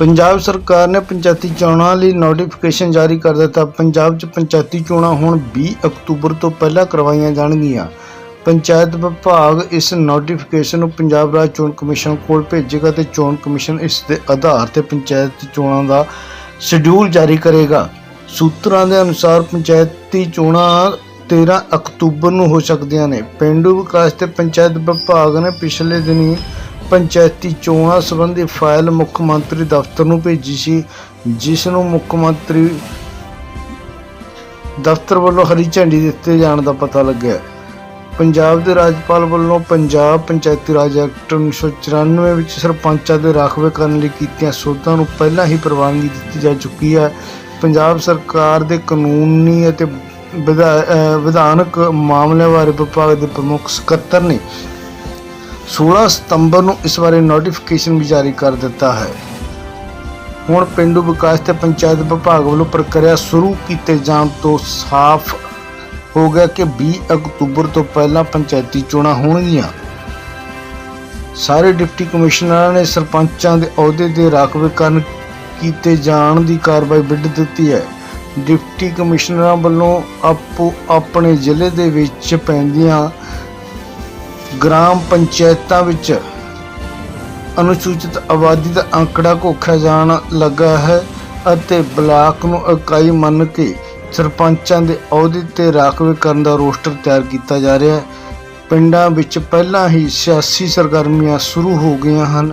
ਪੰਜਾਬ ਸਰਕਾਰ ਨੇ ਪੰਚਾਇਤੀ ਚੋਣਾਂ ਲਈ ਨੋਟੀਫਿਕੇਸ਼ਨ ਜਾਰੀ ਕਰ ਦਿੱਤਾ। ਪੰਜਾਬ 'ਚ ਪੰਚਾਇਤੀ ਚੋਣਾਂ ਹੁਣ 20 ਅਕਤੂਬਰ ਤੋਂ ਪਹਿਲਾਂ ਕਰਵਾਈਆਂ ਜਾਣਗੀਆਂ। ਪੰਚਾਇਤ ਵਿਭਾਗ ਇਸ ਨੋਟੀਫਿਕੇਸ਼ਨ ਨੂੰ ਪੰਜਾਬ ਰਾਜ ਚੋਣ ਕਮਿਸ਼ਨ ਕੋਲ ਭੇਜੇਗਾ ਤੇ ਚੋਣ ਕਮਿਸ਼ਨ ਇਸ ਦੇ ਆਧਾਰ ਤੇ ਪੰਚਾਇਤ ਚੋਣਾਂ ਦਾ ਸ਼ਡਿਊਲ ਜਾਰੀ ਕਰੇਗਾ। ਸੂਤਰਾਂ ਦੇ ਅਨੁਸਾਰ ਪੰਚਾਇਤੀ ਚੋਣਾਂ 13 ਅਕਤੂਬਰ ਨੂੰ ਹੋ ਸਕਦੀਆਂ ਨੇ। ਪਿੰਡੂ ਵਿਕਾਸ ਤੇ ਪੰਚਾਇਤ ਵਿਭਾਗ ਨੇ ਪਿਛਲੇ ਦਿਨੀ ਪੰਚਾਇਤੀ ਚੋਣਾਂ ਸੰਬੰਧੀ ਫਾਈਲ ਮੁੱਖ ਮੰਤਰੀ ਦਫ਼ਤਰ ਨੂੰ ਭੇਜੀ ਸੀ, ਜਿਸ ਨੂੰ ਮੁੱਖ ਮੰਤਰੀ ਦਫ਼ਤਰ ਵੱਲੋਂ ਹਰੀ ਝੰਡੀ ਦਿੱਤੇ ਜਾਣ ਦਾ ਪਤਾ ਲੱਗਿਆ। ਪੰਜਾਬ ਦੇ ਰਾਜਪਾਲ ਵੱਲੋਂ ਪੰਜਾਬ ਪੰਚਾਇਤੀ ਰਾਜ ਐਕਟ 1994 ਵਿੱਚ ਸਰਪੰਚਾਂ ਦੇ ਰਾਖਵੇ ਕਰਨ ਲਈ ਕੀਤੀਆਂ ਸੋਧਾਂ ਨੂੰ ਪਹਿਲਾਂ ਹੀ ਪ੍ਰਵਾਨਗੀ ਦਿੱਤੀ ਜਾ ਚੁੱਕੀ ਹੈ। ਪੰਜਾਬ ਸਰਕਾਰ ਦੇ ਕਾਨੂੰਨੀ ਅਤੇ ਵਿਧਾ- ਵਿਧਾਨਕ ਮਾਮਲਿਆਂ ਬਾਰੇ ਵਿਭਾਗ ਦੇ ਪ੍ਰਮੁੱਖ ਸਕੱਤਰ ਨੇ 16 ਸਤੰਬਰ ਨੂੰ ਇਸ ਬਾਰੇ ਨੋਟੀਫਿਕੇਸ਼ਨ ਵੀ ਜਾਰੀ ਕਰ ਦਿੱਤਾ ਹੈ। ਹੁਣ ਪਿੰਡੂ ਵਿਕਾਸ ਤੇ ਪੰਚਾਇਤ ਵਿਭਾਗ ਵੱਲੋਂ ਪ੍ਰਕਿਰਿਆ ਸ਼ੁਰੂ ਕੀਤੇ ਜਾਣ ਤੋਂ ਸਾਫ਼ ਹੋ ਗਿਆ ਕਿ 20 ਅਕਤੂਬਰ ਤੋਂ ਪਹਿਲਾਂ ਪੰਚਾਇਤੀ ਚੋਣਾਂ ਹੋਣਗੀਆਂ। ਸਾਰੇ ਡਿਪਟੀ ਕਮਿਸ਼ਨਰਾਂ ਨੇ ਸਰਪੰਚਾਂ ਦੇ ਅਹੁਦੇ ਦੇ ਰਾਖਵੇਕਰਨ ਕੀਤੇ ਜਾਣ ਦੀ ਕਾਰਵਾਈ ਵਿੱਢ ਦਿੱਤੀ ਹੈ। ਡਿਪਟੀ ਕਮਿਸ਼ਨਰਾਂ ਵੱਲੋਂ ਆਪੋ ਆਪਣੇ ਜ਼ਿਲ੍ਹੇ ਦੇ ਵਿੱਚ ਪੈਂਦੀਆਂ ਗ੍ਰਾਮ ਪੰਚਾਇਤਾਂ ਵਿੱਚ ਅਨੁਸੂਚਿਤ ਆਬਾਦੀ ਦਾ ਅੰਕੜਾ ਘੋਖਿਆ ਜਾਣ ਲੱਗਾ ਹੈ ਅਤੇ ਬਲਾਕ ਨੂੰ ਇਕਾਈ ਮੰਨ ਕੇ ਸਰਪੰਚਾਂ ਦੇ ਅਹੁਦੇ ਤੇ ਰਾਖਵੇ ਕਰਨ ਦਾ ਰੋਸਟਰ ਤਿਆਰ ਕੀਤਾ ਜਾ ਰਿਹਾ ਹੈ। ਪਿੰਡਾਂ ਵਿੱਚ ਪਹਿਲਾਂ ਹੀ ਸਿਆਸੀ ਸਰਗਰਮੀਆਂ ਸ਼ੁਰੂ ਹੋ ਗਈਆਂ ਹਨ।